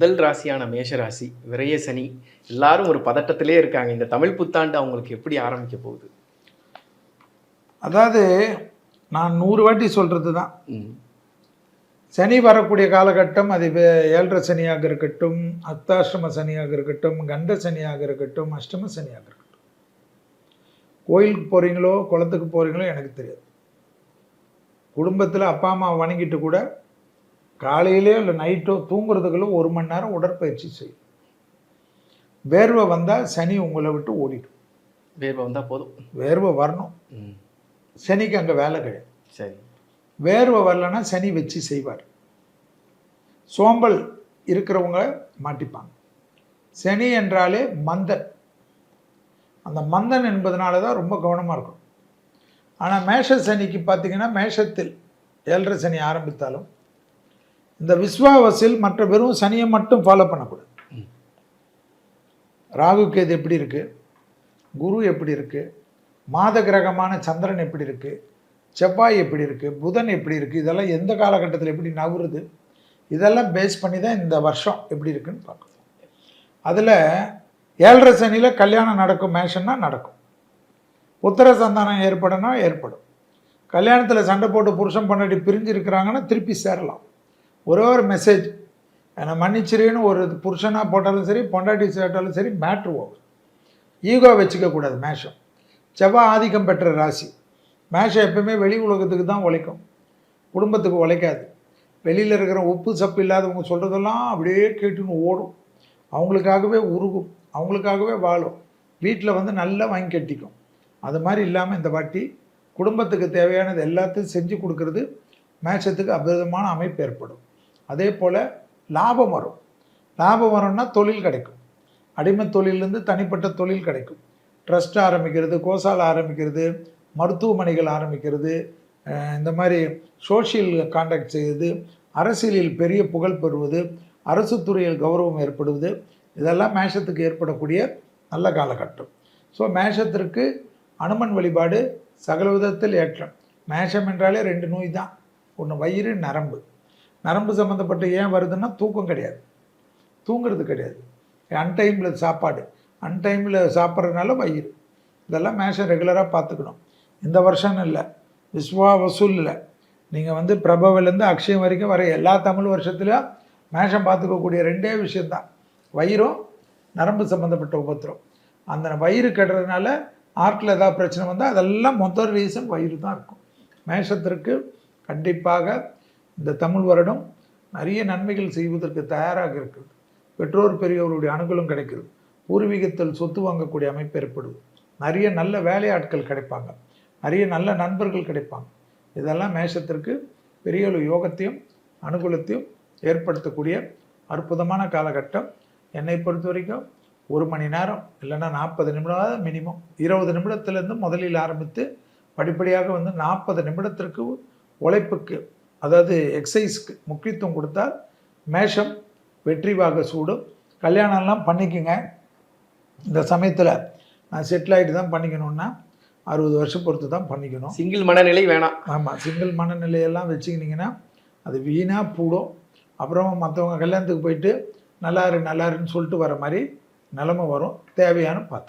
முதல் ராசியான மேஷராசி விரய சனி எல்லாரும் ஒரு பதட்டத்திலே இருக்காங்க. இந்த தமிழ் புத்தாண்டு அவங்களுக்கு எப்படி ஆரம்பிக்க போகுது? அதாவது நான் நூறு வாட்டி சொல்கிறது தான் சனி வரக்கூடிய காலகட்டம் அது ஏழரை சனியாக இருக்கட்டும் அர்த்தாஷ்டம சனியாக இருக்கட்டும் கண்ட சனியாக இருக்கட்டும் அஷ்டம சனியாக இருக்கட்டும். கோயிலுக்கு போகிறீங்களோ குளத்துக்கு போகிறீங்களோ எனக்கு தெரியாது. குடும்பத்தில் அப்பா அம்மா வணங்கிட்டு கூட காலையிலே இல்லை நைட்டோ தூங்குறதுக்குள்ள ஒரு மணி நேரம் உடற்பயிற்சி செய்யும் வேர்வை வந்தால் சனி உங்களை விட்டு ஓடிடும். வேர்வை வந்தா போதும். வேர்வை வரணும். சனிக்கு அங்கே வேலை கிடையாது. சரி. வேர்வை வரலன்னா சனி வச்சு செய்வார். சோம்பல் இருக்கிறவங்க மாட்டிப்பாங்க. சனி என்றாலே மந்தன். அந்த மந்தன் என்பதனால தான் ரொம்ப கவனமாக இருக்கும். ஆனால் மேஷ சனிக்கு பார்த்தீங்கன்னா மேஷத்தில் ஏழரை சனி ஆரம்பித்தாலும் இந்த விஸ்வாவசில் மற்ற வெறும் சனியை மட்டும் ஃபாலோ பண்ணக்கூடாது. ராகு கேது எப்படி இருக்குது குரு எப்படி இருக்குது மாத கிரகமான சந்திரன் எப்படி இருக்குது செவ்வாய் எப்படி இருக்குது புதன் எப்படி இருக்குது இதெல்லாம் எந்த காலகட்டத்தில் எப்படி நகருது இதெல்லாம் பேஸ் பண்ணி தான் இந்த வருஷம் எப்படி இருக்குன்னு பார்க்கணும். அதில் ஏழரை சனியில் கல்யாணம் நடக்கும் மேஷன்னா நடக்கும். புத்திர சந்தானம் ஏற்படனா ஏற்படும். கல்யாணத்தில் சண்டை போட்டு புருஷன் பண்ணாடி பிரிஞ்சு இருக்கிறாங்கன்னா திருப்பி சேரலாம். ஒரே ஒரு மெசேஜ் என்னை மன்னிச்சிருன்னு ஒரு புருஷனாக போட்டாலும் சரி பொண்டாட்டி சேட்டாலும் சரி மேட்ரு ஓவர் ஈகோ வச்சுக்கக்கூடாது மேஷம். செவ்வாய் ஆதிக்கம் பெற்ற ராசி. மேஷம் எப்பவுமே வெளி உலகத்துக்கு தான் உழைக்கும். குடும்பத்துக்கு உழைக்காது. வெளியில் இருக்கிற உப்பு சப்பு இல்லாதவங்க சொல்கிறதெல்லாம் அப்படியே கேட்டுன்னு ஓடும். அவங்களுக்காகவே உருகும். அவங்களுக்காகவே வாழும். வீட்டில் வந்து நல்லா வாங்கி கட்டிக்கும். அது மாதிரி இல்லாமல் இந்த வாட்டி குடும்பத்துக்கு தேவையானது எல்லாத்தையும் செஞ்சு கொடுக்கறது மேஷத்துக்கு அபரிதமான அமைப்பு ஏற்படும். அதே போல் லாபம் வரும். லாபம் வரும்னா தொழில் கிடைக்கும். அடிமை தொழிலேருந்து தனிப்பட்ட தொழில் கிடைக்கும். ட்ரஸ்ட் ஆரம்பிக்கிறது கோசால் ஆரம்பிக்கிறது மருத்துவமனைகள் ஆரம்பிக்கிறது இந்த மாதிரி சோஷியல் காண்டாக்ட் செய்வது அரசியலில் பெரிய புகழ் பெறுவது அரசு துறையில் கௌரவம் ஏற்படுவது இதெல்லாம் மேஷத்துக்கு ஏற்படக்கூடிய நல்ல காலகட்டம். ஸோ மேஷத்திற்கு அனுமன் வழிபாடு சகல விதத்தில் ஏற்றம். மேஷம் என்றாலே ரெண்டு நோய் தான். ஒன்று வயிறு நரம்பு. நரம்பு சம்மந்தப்பட்ட ஏன் வருதுன்னா தூக்கம் கிடையாது. தூங்குறது கிடையாது. அன்டைமில் சாப்பாடு அன்டைமில் சாப்பிட்றதுனால வயிறு. இதெல்லாம் மேஷம் ரெகுலராக பார்த்துக்கணும். இந்த வருஷம்னு இல்லை. விஸ்வா வசூல் இல்லை. நீங்கள் வந்து பிரபவிலேருந்து அக்ஷயம் வரைக்கும் வர எல்லா தமிழ் வருஷத்துலையும் மேஷம் பார்த்துக்கக்கூடிய ரெண்டே விஷயந்தான் வயிறும் நரம்பு சம்மந்தப்பட்ட உபத்திரம். அந்த வயிறு கெடுறதுனால ஆர்ட்டில் ஏதாவது பிரச்சனை வந்தால் அதெல்லாம் மொத்த ரீசன் வயிறு தான் இருக்கும். மேஷத்திற்கு கண்டிப்பாக இந்த தமிழ் வருடம் நிறைய நன்மைகள் செய்வதற்கு தயாராக இருக்குது பெற்றோர் பெரியவருடைய அனுகூலம் கிடைக்கிறது. பூர்வீகத்தில் சொத்து வாங்கக்கூடிய அமைப்பு ஏற்படுது. நிறைய நல்ல வேலையாட்கள் கிடைப்பாங்க. நிறைய நல்ல நண்பர்கள் கிடைப்பாங்க. இதெல்லாம் மேஷத்திற்கு பெரிய ஒரு யோகத்தையும் அனுகூலத்தையும் ஏற்படுத்தக்கூடிய அற்புதமான காலகட்டம். என்னை பொறுத்த வரைக்கும் ஒரு மணி நேரம் இல்லைன்னா நாற்பது நிமிடம் மினிமம் இருபது நிமிடத்திலேருந்து முதலில் ஆரம்பித்து படிப்படியாக வந்து நாற்பது நிமிடத்திற்கு உழைப்புக்கு அதாவது எக்ஸசைஸ்க்கு முக்கியத்துவம் கொடுத்தால் மேஷம் வெற்றி வாக சூடும் கல்யாணம்லாம் பண்ணிக்கங்க. இந்த சமயத்தில் நான் செட்டில் ஆகிட்டு தான் பண்ணிக்கணும்னா அறுபது வருஷம் பொறுத்து தான் பண்ணிக்கணும். சிங்கிள் மனநிலை வேணாம். ஆமாம் சிங்கிள் மனநிலையெல்லாம் வச்சுக்கினீங்கன்னா அது வீணாக பூடும். அப்புறம் மற்றவங்க கல்யாணத்துக்கு போயிட்டு நல்லாரு நல்லாருன்னு சொல்லிட்டு வர மாதிரி நிலமை வரும். தேவையான பார்த்து